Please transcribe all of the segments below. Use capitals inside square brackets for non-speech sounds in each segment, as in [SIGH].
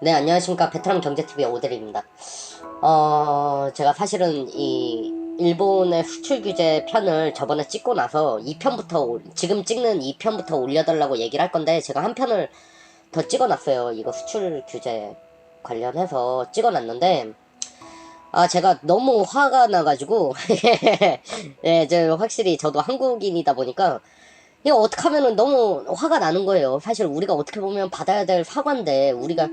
네, 안녕하십니까. 베트남 경제TV의 오드리입니다. 어, 제가 사실은 이 일본의 수출 규제 편을 저번에 찍고 나서 2편부터, 지금 찍는 2편부터 올려달라고 얘기를 할 건데, 제가 한 편을 더 찍어놨어요. 이거 수출 규제 관련해서 찍어놨는데, 아, 제가 너무 화가 나가지고, [LAUGHS] 예, 저 확실히 저도 한국인이다 보니까, 이거 어떻게 하면은 너무 화가 나는 거예요. 사실 우리가 어떻게 보면 받아야 될 사과인데, 우리가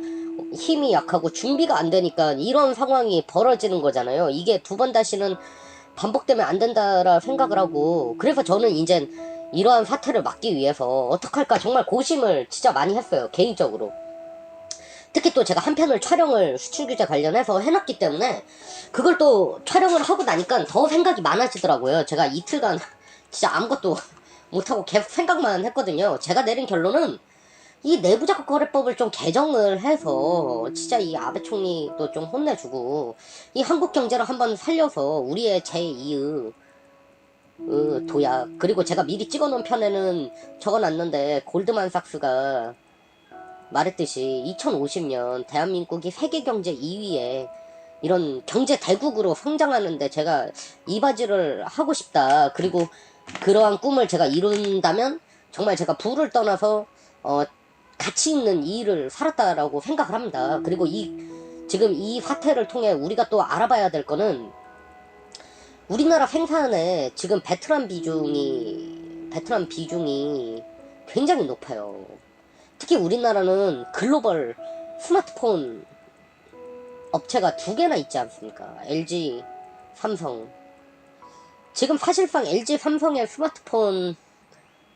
힘이 약하고 준비가 안 되니까 이런 상황이 벌어지는 거잖아요. 이게 두 번 다시는 반복되면 안 된다라 생각을 하고, 그래서 저는 이제 이러한 사태를 막기 위해서 어떡할까 정말 고심을 진짜 많이 했어요. 개인적으로. 특히 또 제가 한 편을 촬영을 수출 규제 관련해서 해놨기 때문에 그걸 또 촬영을 하고 나니까 더 생각이 많아지더라고요. 제가 이틀간 진짜 아무것도 못하고 계속 생각만 했거든요. 제가 내린 결론은 이 내부자금 거래법을 좀 개정을 해서 진짜 이 아베 총리도 좀 혼내주고 이 한국 경제를 한번 살려서 우리의 제2의 어, 도약 그리고 제가 미리 찍어놓은 편에는 적어놨는데 골드만삭스가 말했듯이 2050년 대한민국이 세계 경제 2위에 이런 경제 대국으로 성장하는데 제가 이 바지를 하고 싶다. 그리고 그러한 꿈을 제가 이룬다면 정말 제가 부를 떠나서 어 가치 있는 이 일을 살았다라고 생각을 합니다. 그리고 이 지금 이 사태를 통해 우리가 또 알아봐야 될 거는 우리나라 생산에 지금 베트남 비중이 베트남 비중이 굉장히 높아요. 특히 우리나라는 글로벌 스마트폰 업체가 두 개나 있지 않습니까? LG, 삼성. 지금 사실상 LG, 삼성의 스마트폰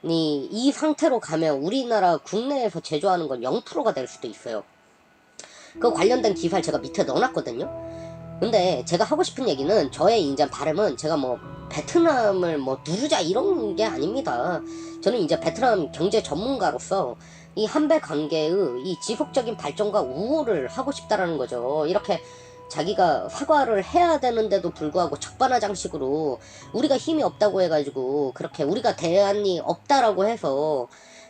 이이 상태로 가면 우리나라 국내에서 제조하는 건 0%가 될 수도 있어요. 그 관련된 기사를 제가 밑에 넣어놨거든요. 근데 제가 하고 싶은 얘기는 저의 이제 바람은 제가 뭐 베트남을 뭐 누르자 이런 게 아닙니다. 저는 이제 베트남 경제 전문가로서 이 한배 관계의 이 지속적인 발전과 우호를 하고 싶다라는 거죠. 이렇게 자기가 사과를 해야 되는데도 불구하고 적반하장식으로 우리가 힘이 없다고 해가지고 그렇게 우리가 대안이 없다라고 해서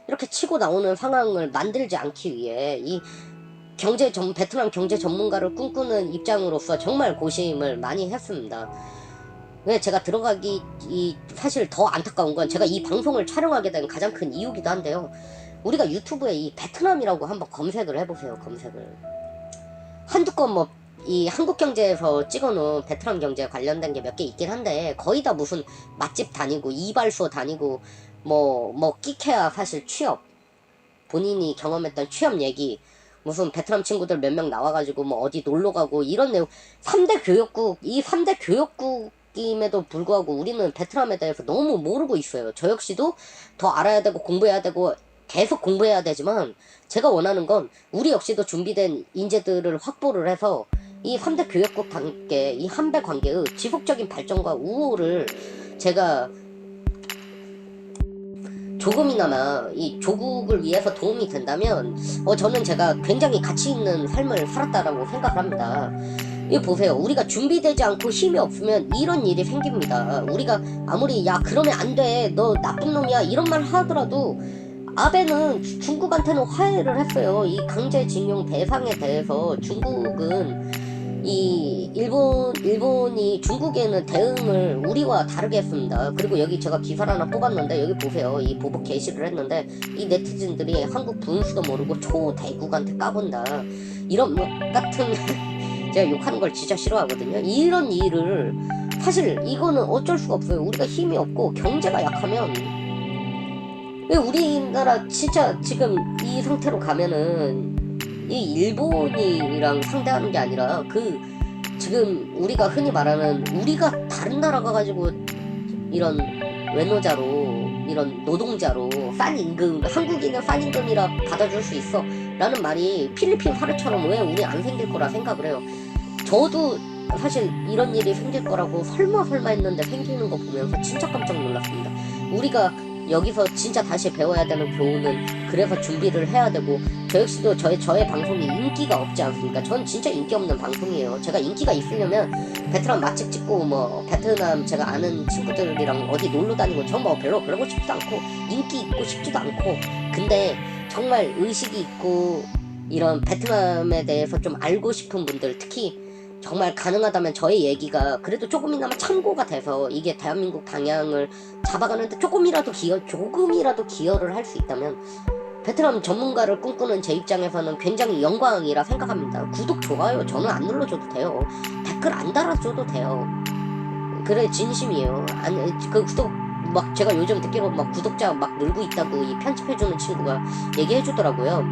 이렇게 치고 나오는 상황을 만들지 않기 위해 이 경제 전 베트남 경제 전문가를 꿈꾸는 입장으로서 정말 고심을 많이 했습니다. 왜 제가 들어가기 이 사실 더 안타까운 건 제가 이 방송을 촬영하게 된 가장 큰 이유기도 한데요. 우리가 유튜브에 이 베트남이라고 한번 검색을 해보세요. 검색을 한두 건뭐 이 한국 경제에서 찍어놓은 베트남 경제 관련된 게 몇 개 있긴 한데 거의 다 무슨 맛집 다니고 이발소 다니고 뭐뭐 끼케야 사실 취업. 본인이 경험했던 취업 얘기. 무슨 베트남 친구들 몇 명 나와가지고 뭐 어디 놀러 가고 이런 내용. 3대 교역국 이 3대 교역국임에도 불구하고 우리는 베트남에 대해서 너무 모르고 있어요. 저 역시도 더 알아야 되고 공부해야 되고 계속 공부해야 되지만 제가 원하는 건 우리 역시도 준비된 인재들을 확보를 해서 이 3대 교역국 관계, 이 한배 관계의 지속적인 발전과 우호를 제가 조금이나마 이 조국을 위해서 도움이 된다면 어 저는 제가 굉장히 가치 있는 삶을 살았다라고 생각을 합니다. 이거 보세요. 우리가 준비되지 않고 힘이 없으면 이런 일이 생깁니다. 우리가 아무리 야 그러면 안 돼. 너 나쁜 놈이야. 이런 말 하더라도 아베는 중국한테는 화해를 했어요. 이 강제징용 대상에 대해서 중국은 이 일본 일본이 중국에는 대응을 우리와 다르게 했습니다. 그리고 여기 제가 기사를 하나 뽑았는데 여기 보세요. 이 보복 게시를 했는데 이 네티즌들이 한국 분수도 모르고 초대국한테 까본다. 이런 뭐 같은 [LAUGHS] 제가 욕하는 걸 진짜 싫어하거든요. 이런 일을 사실 이거는 어쩔 수가 없어요. 우리가 힘이 없고 경제가 약하면 왜 우리나라 진짜 지금 이 상태로 가면은 이 일본이랑 상대하는 게 아니라 그 지금 우리가 흔히 말하는 우리가 다른 나라 가가지고 이런 외노자로 이런 노동자로 싼 임금 한국인은 싼 임금이라 받아줄 수 있어. 라는 말이 필리핀 화르처럼 왜 우리 안 생길 거라 생각을 해요. 저도 사실 이런 일이 생길 거라고 설마 설마 했는데 생기는 거 보면서 진짜 깜짝 놀랐습니다. 우리가 여기서 진짜 다시 배워야 되는 교훈은 그래서 준비를 해야 되고 저 역시도 저의 저의 방송이 인기가 없지 않습니까? 전 진짜 인기 없는 방송이에요. 제가 인기가 있으려면 베트남 맛집 찍고 뭐 베트남 제가 아는 친구들이랑 어디 놀러 다니고 전뭐 별로 그러고 싶지도 않고 인기 있고 싶지도 않고 근데 정말 의식이 있고 이런 베트남에 대해서 좀 알고 싶은 분들 특히 정말 가능하다면 저의 얘기가 그래도 조금이나마 참고가 돼서 이게 대한민국 방향을 잡아가는데 조금이라도 기여 조금이라도 기여를 할 수 있다면 베트남 전문가를 꿈꾸는 제 입장에서는 굉장히 영광이라 생각합니다. 구독 좋아요 저는 안 눌러줘도 돼요. 댓글 안 달아줘도 돼요. 그래 진심이에요. 아니 그 구독 막 제가 요즘 듣기로 막 구독자 막 늘고 있다고 이 편집해주는 친구가 얘기해주더라고요.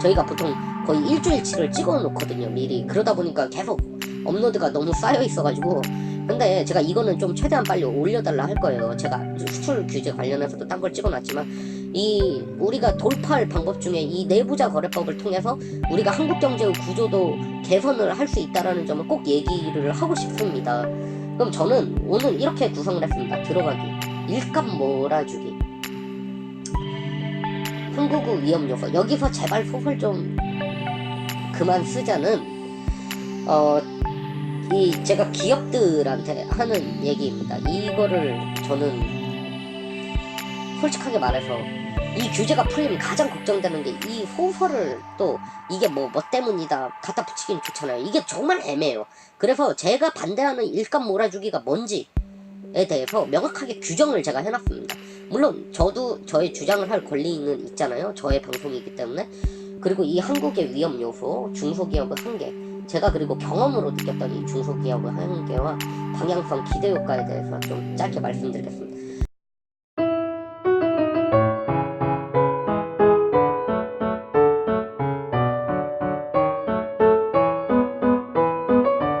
저희가 보통 거의 일주일치를 찍어 놓거든요 미리 그러다 보니까 계속 업로드가 너무 쌓여 있어가지고. 근데 제가 이거는 좀 최대한 빨리 올려달라 할 거예요. 제가 수출 규제 관련해서도 딴 걸 찍어놨지만 이 우리가 돌파할 방법 중에 이 내부자 거래법을 통해서 우리가 한국 경제의 구조도 개선을 할 수 있다라는 점을 꼭 얘기를 하고 싶습니다. 그럼 저는 오늘 이렇게 구성을 했습니다. 들어가기. 일감 몰아주기. 한국의 위험 요소. 여기서 제발 소설 좀 그만 쓰자는 어 이 제가 기업들한테 하는 얘기입니다. 이거를 저는 솔직하게 말해서 이 규제가 풀리면 가장 걱정되는 게이 소설을 또 이게 뭐 뭐 때문이다 갖다 붙이긴 좋잖아요. 이게 정말 애매해요. 그래서 제가 반대하는 일감 몰아주기가 뭔지에 대해서 명확하게 규정을 제가 해놨습니다. 물론 저도 저의 주장을 할 권리는 있잖아요. 저의 방송이기 때문에. 그리고 이 한국의 위험 요소, 중소기업의 한계, 제가 그리고 경험으로 느꼈던 이 중소기업의 한계와 방향성 기대 효과에 대해서 좀 짧게 말씀드리겠습니다.